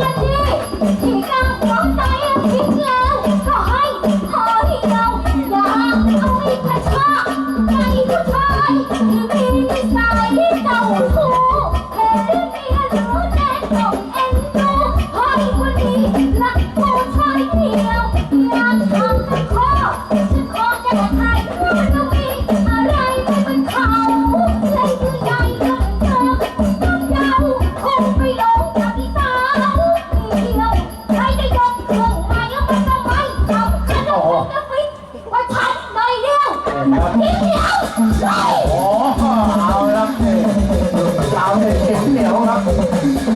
พื้นที่ถึงกาน อ๋อเอาละครับเอาเห็ดเหนียวครับ